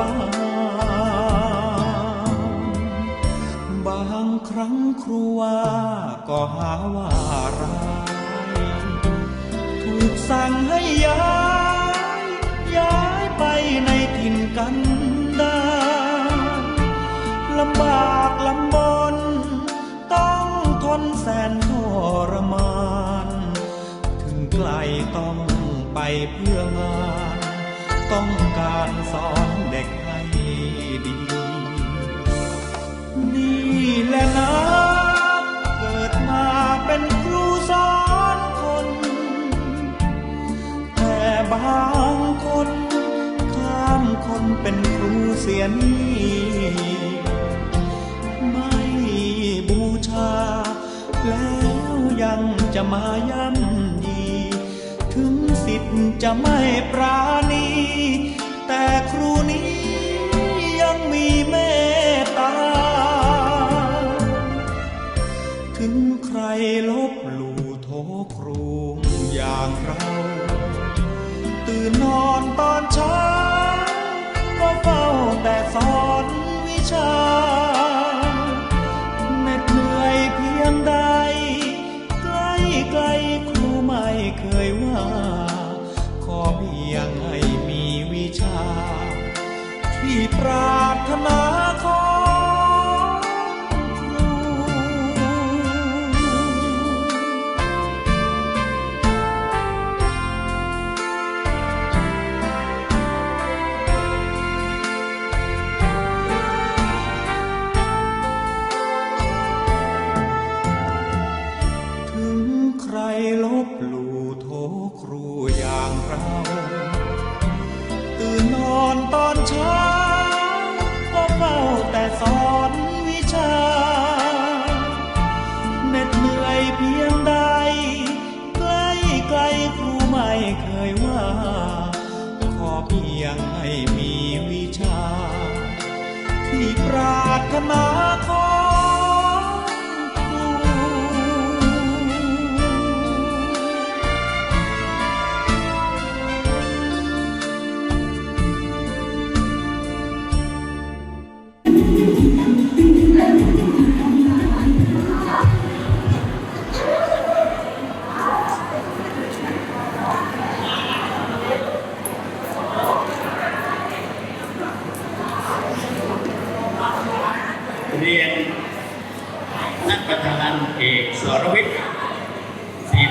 บาลบางครั้งครูว่าก็หาว่าร้ายถูกสั่งให้ย้าย ย้ายไปในถิ่นกันดารลำบากลำบน ต้องทนแสนทรมาน ถึงไกลต้องไปเพื่องาน ต้องการสอนเด็ก ดีนี่แหละนะเกิดมาเป็นครูสอนคน แต่บางคนข้ามคนเป็นครูเสียนี่ไม่บูชา แล้วยังจะมาย่ำยี ถึงสิทธิ์จะไม่ปราณี แต่ครูนี้ ลบหลู่โทครูอย่างเรา ตื่นนอนตอนเช้า ก็เฝ้าแต่สอนวิชาเหน็ดเหนื่อยเพียงใด ใกล้ไกลครูไม่เคยว่า ขอเพียงให้มีวิชา ที่ปรา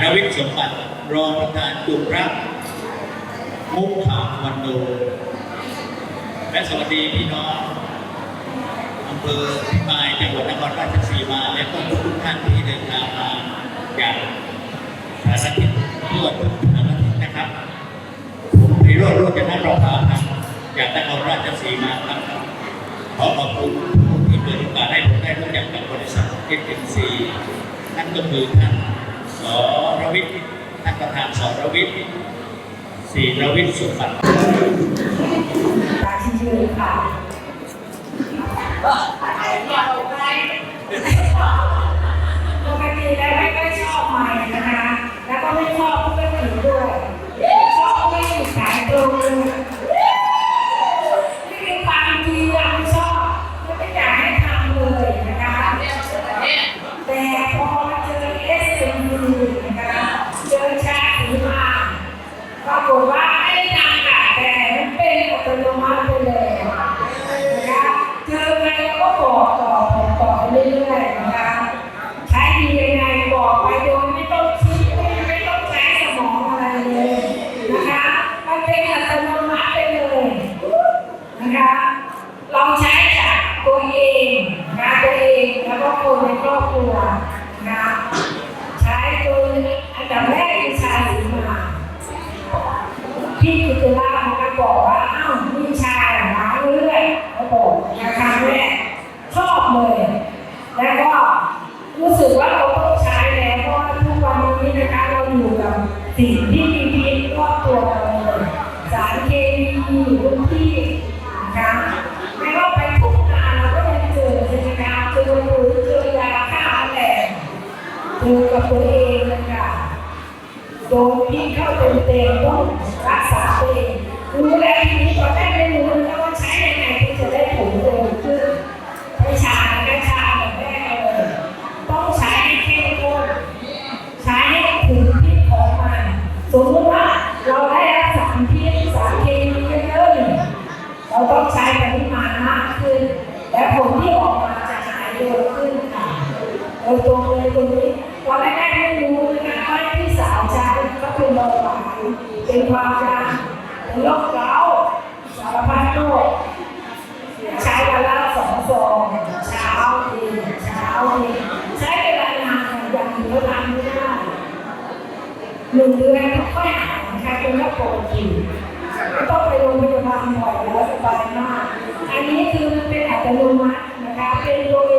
รวิทย์สมบัติ รองประธานกลุ่มรักมุกขามวันโดและสวัสดีพี่น้องอำเภอพิมายจังหวัดนครราชสีมาและก็ทุกท่านที่เดินทางมาจากสารทิศทั่วทุกสารทิศนะครับผมพิโรจน์โรจนประภาครับจากนครราชสีมาครับขอขอบคุณผู้ที่เปิดโอกาสให้ผมได้รู้จักกับบริษัท SMC นั่นก็คือท่าน สรวิทย์ท่านประธานสรวิทย์ศรีรวิทย์สุขบัตรตาที่ชื่อค่ะปกติแล้วไม่ค่อยชอบใหม่นะคะ แล้วก็ไม่ชอบผู้เป็นผีด้วยชอบไม่อยู่สายตรง ก็บอต่อต่อไปเรื่อยๆนะคะ สิ่งที่มีพิษรอบตัวเราเลยสารเคมีอยู่ทุกที่นะไม่ว่าไปทุกงานเราก็ยังเจอใช่ไนมเจอหรือเจอยาฆ่าแมลงเจอกับตัวเองนะคะโดนพิษเข้าเต็มๆต้อง ยตรงนี้ตอนแรกๆไม่รู้นะคะพี่สาวใช้ก็เป็นเบาหวานเป็นความดันเป็นโรคเกาต์สารพัดโรคใช้วันละสองซองเช้าเย็นเช้าเย็นใช้เวลานานอย่างเดียวทำไม่ได้หนึ่งเดือนค่อยหายนะคะเป็นโรคปกติไม่ต้องไปโรงพยาบาลบ่อยแล้วสบายมาก อันนี้คือมันเป็นอัตโนมัตินะคะเป็นโดย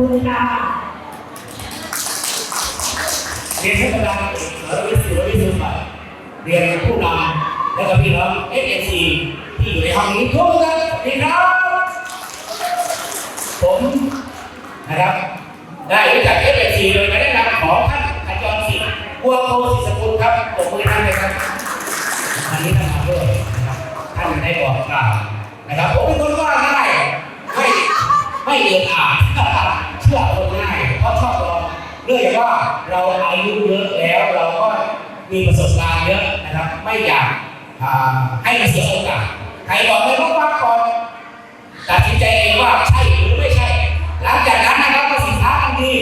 คุณค่ะเรียนเทศบาลเออวิสุทธิ์วิสุทธิ์บัตรเรียนผู้นำและก็พี่น้องเอฟเอซีที่อยู่ในห้องนี้ทุกท่านสวัสดีครับ ผมนะครับ ได้รู้จักเอฟเอซีโดยการแนะนำของท่านขจารศิษย์บัวโพศิสกุลครับปรบมือท่านเลยครับอันนี้ท่านมาด้วยนะครับท่านได้บอกกล่าวนะครับผมเป็นคนว่าง่ายไม่ไม่เอือนอ่าน ชื่อคนง่ายเพราะชอบลองเนื่องจากว่าเราอายุเยอะแล้วเราก็มีประสบการณ์เยอะนะครับ ไม่อยากให้เสียโอกาสใครบอกเลยว่าก่อนตัดสินใจเองว่าใช่หรือไม่ใช่ หลังจากนั้นนะครับก็สินค้าอันดี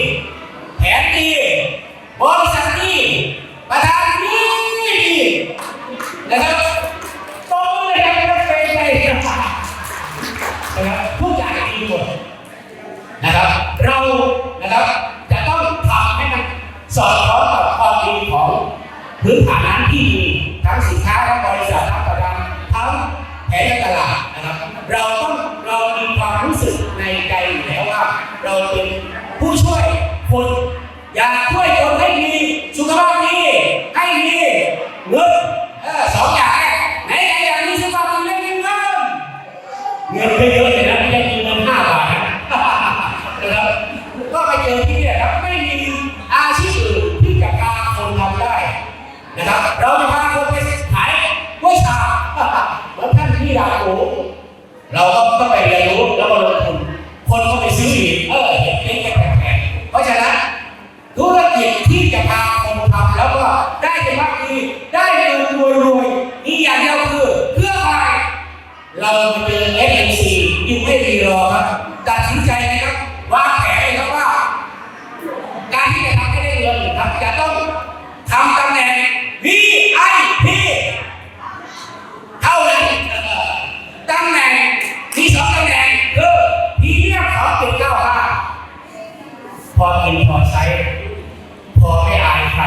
มาเจอ FMC ยิ่งไม่รีรอครับ ตัดสินใจนะครับวางแผนเลยครับว่า การที่จะทำให้ได้เงินนะครับจะต้องทำตำแหน่ง VIP เท่านั้นเออตำแหน่งมีสองตำแหน่งคือพรีเมียมสองจุดเก้าห้าพอกินพอใช้ พอไม่อายใคร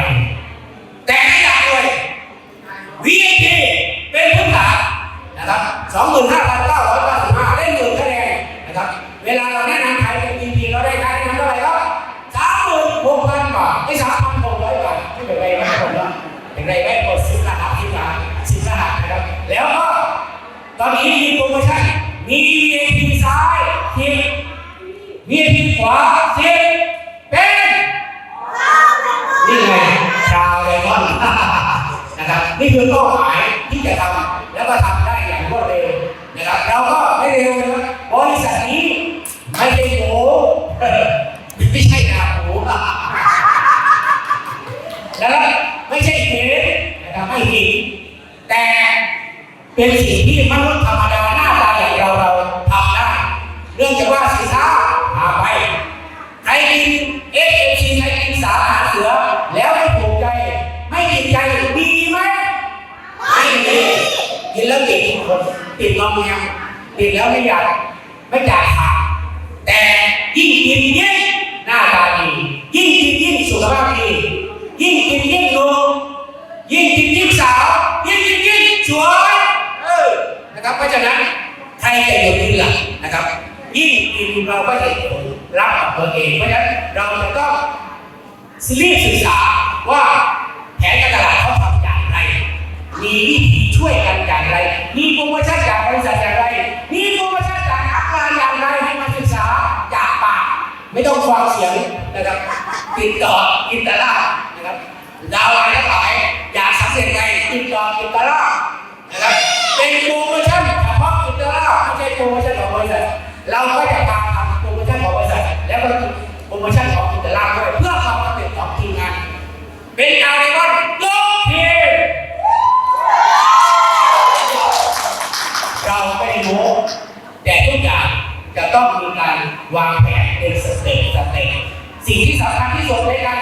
แต่ไม่อยากรวย VIP เป็นพื้นฐานนะครับ25,995ได้หนึ่งคะแนนนะครับ เวลาเราแนะนำใครเป็น VIP เราได้คะแนนเท่าไหร่ครับ 36,000บาทไม่3,600บาทไม่เป็นไรไหมผมว่าเป็นไรไหมกดสิบรหัสที่มาสิบรหัสนะครับ แล้วก็ตอนนี้มีโปรโมชั่นมี VIP ซ้ายทีม VIP ขวาทีมเป็นนี่ไงชาวไดมอนด์นะครับ นี่คือเป้าหมายที่จะทำแล้วก็ทำได้อย่างรวดเร็วนะครับเราก็ไม่เร็วนะครับบริษัทนี้ไม่ใช่หมู ไม่ใช่นาหมู นะครับไม่ใช่เก๋ ไม่หิงแต่เป็นสิ่งที่มนุษย์ธรรมดาหน้าตาอย่างเราเราทำได้เนื่องจากว่าสินค้าหาไปใครกินเอฟเอซีใครกินสาหารเสือ แล้วไม่ถูกใจ ไม่ติดใจมีไหมไม่มีกินแล้วติดทุกคนติดงอมแงมติดแล้วไม่อยากไม่อยากขาดแต่ยิ่งกินยิ่งห นะครับ เพราะฉะนั้นใครจะอยู่เบื้องหลังนะครับ ยิ่งกินเราก็เห็นผลลัพธ์กับตัวเอง เพราะฉะนั้นเราจะต้องรีบศึกษาว่าแผนการตลาดเขาทำอย่างไร มีวิธีช่วยกันอย่างไร มีโปรโมชั่นจากบริษัทอย่างไร มีโปรโมชั่นจากนักงานอย่างไรให้มาศึกษาจากปาก ไม่ต้องฟังเสียงนะครับ ติดต่ออินเตอร์ลาดนะครับดาวอะไรทั้งหลายอยากสำเร็จไงติดต่ออินเตอร์ลาดนะครับ เป็นโปรโมชั่นเฉพาะอินเตอร์ลาดไม่ใช่โปรโมชั่นของบริษัทเราก็จะตามทำโปรโมชั่นของบริษัทแล้วก็โปรโมชั่นของอินเตอร์ลาดด้วยเพื่อความสำเร็จของทีมงานเป็นการในวันยกทีมเราไม่ได้โม้แต่ทุกอย่างจะต้องมีการวางแผนเป็นสเต็ปสเต็ปสิ่งที่สำคัญที่สุดในการ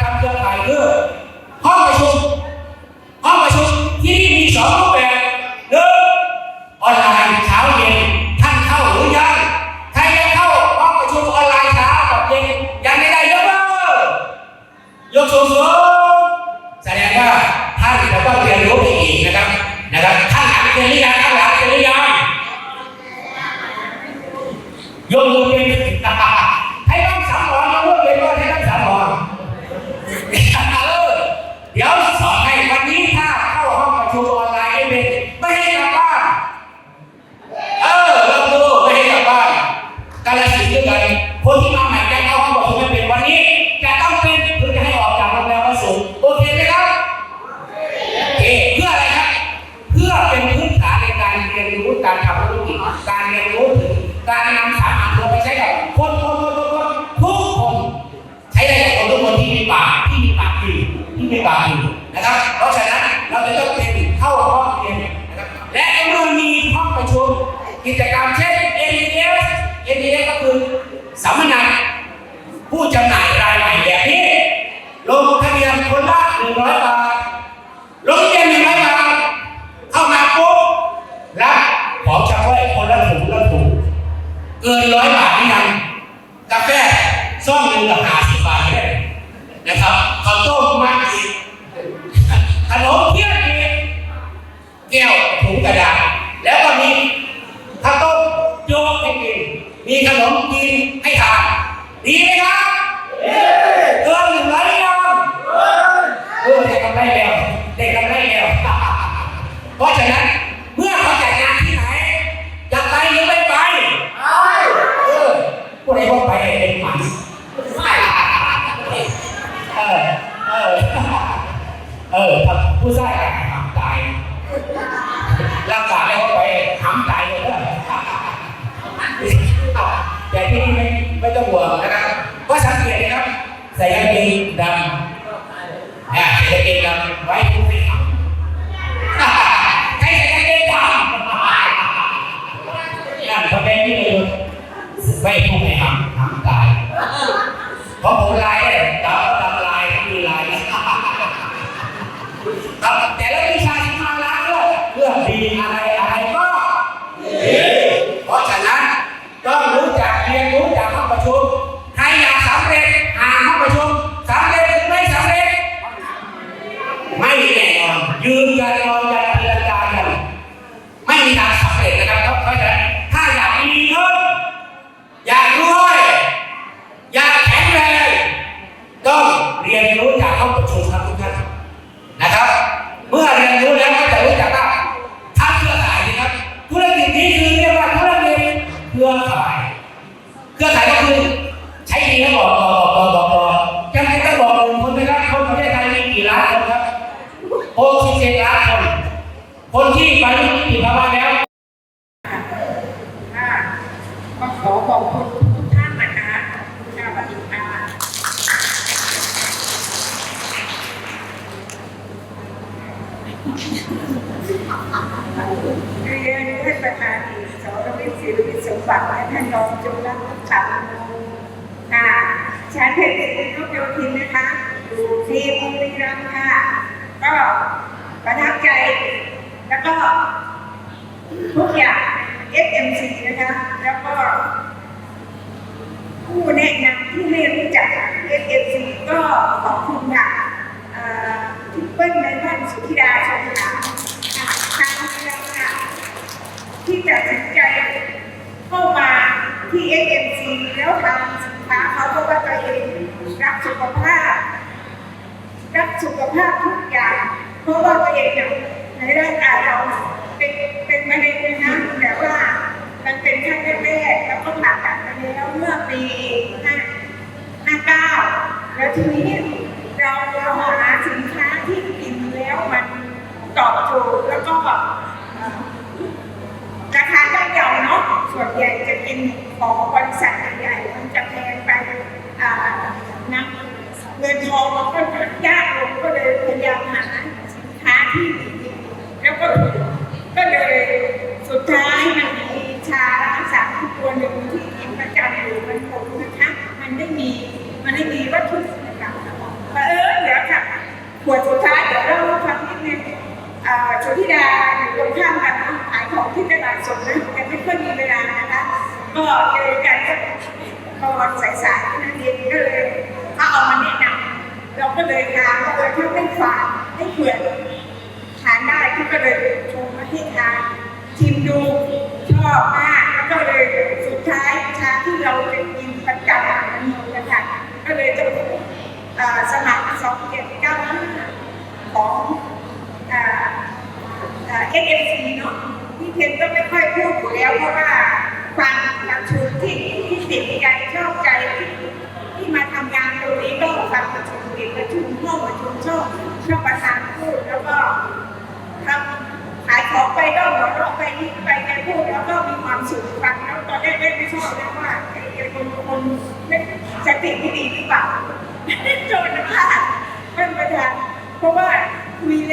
อ เออเออถ้าผู้ชายก็หามตายร่างกายเขาไปหามตายเลยนะแต่ที่นี่ไม่ไม่ต้องห่วงนะครับก็สังเกตนะครับใส่กางเกงดำอ่าใส่กางเกงดำไว้ทุกที่หำใครใส่กางเกงดำนั่นเขาเป็นที่เลยไม่ผู้ให้หำหำตายเพราะผมลาย เรื่องดีอะไร เครือข่ายก็คือใช้ดีแล้วบอกต่อบอกต่อบอกต่อจำเป็นต้องบอกหนึ่งคนนะครับคนประเทศไทยมีกี่ล้านคนครับ67ล้านคน คนที่บรรลุนิติภาวะแล้วก็ขอขอบคุณทุกท่านนะคะชาวบัณฑิตค่ะเรียนท่านประธานอีกสรวิทย์ศิริวิทย์สมบัติและท่านรองจุลพัฒน์ขันค่ะ ฉันเป็นเด็กลูกโยธินนะคะอยู่ทีมบุรีรัมย์ค่ะ ก็ประทับใจ แล้วก็ทุกอย่าง FMC นะคะ แล้วก็ ผู้แนะนำที่ไม่รู้จัก FMC ก็ขอบคุณค่ะเอ่อคุณเปิ้ลในบ้านสุธิดาชมค่ะค่ะทางเราค่ะที่ตัดสินใจเข้ามา ที่ SMC แล้วทำสินค้าเขาก็ว่าตัวเองรักสุขภาพ รักสุขภาพทุกอย่าง เพราะว่าตัวเองเนี่ยในร่างกายเราเป็นเป็นมะเร็งนะแต่ว่ามันเป็นขั้นแรกๆแล้วก็ผ่าตัดไปแล้วเมื่อปีห้าห้าเก้าแล้วทีนี้เราเราหาสินค้าที่กินแล้วมันตอบโจทย์แล้วก็เอ่อ ราคาย่อมเยาเนาะ ส่วนใหญ่จะกินของบริษัทใหญ่ๆมันจะแพงไปอ่านะเงินทองมันก็ยากลงก็เลยพยายามหาสินค้าที่ดีๆแล้วก็ก็เลยสุดท้ายมันมีชารักษา ตัวหนึ่ที่กินประจำอยู่มันคงนะคะมันไม่มีมันไม่มีวัตถุประสงค์เออเดี๋ยวค่ะขวดสุดท้ายเดี๋ยวเราให้ฟังนิดนึงอ่าชธิดาอยู่ตรงข้ามกันนะขายของที่ตลาดสดนะแต่ไม่ค่อยมีเวลานะคะก็เจอกันก็พอสายๆนั่นเองก็เลยเขาเอามาแนะนำเราก็เลยทานก็เลยถ้าไม่ฝากให้เผื่อทานได้ก็เลยชงมาให้ทานชิมดูชอบมาก ก็เลยสุดท้ายชาที่เราจะกินประจำมันหมดนะคะก็เลยจะสมัครสองเจ็ดเก้าห้าของเอสเอ็มซีเนาะพี่เพนก็ไม่ค่อยพูดอยู่แล้วเพราะว่าความประชุมที่ที่ติดใจชอบใจที่ที่มาทำงานตรงนี้ก็ฟังประชุมติดประชุมห้องประชุมชอบชอบประธานพูดแล้วก็ทำ ขายของไปก็หัวเราะไปนี่ไปแกพูดแล้วก็มีความสุขฟังแล้วตอนแรกไม่ชอบแล้ว่าไอ้คนคนไม่สติไม่ดีหรือเปล่าโจรนะพลาดท่านประธานเพราะว่าคุย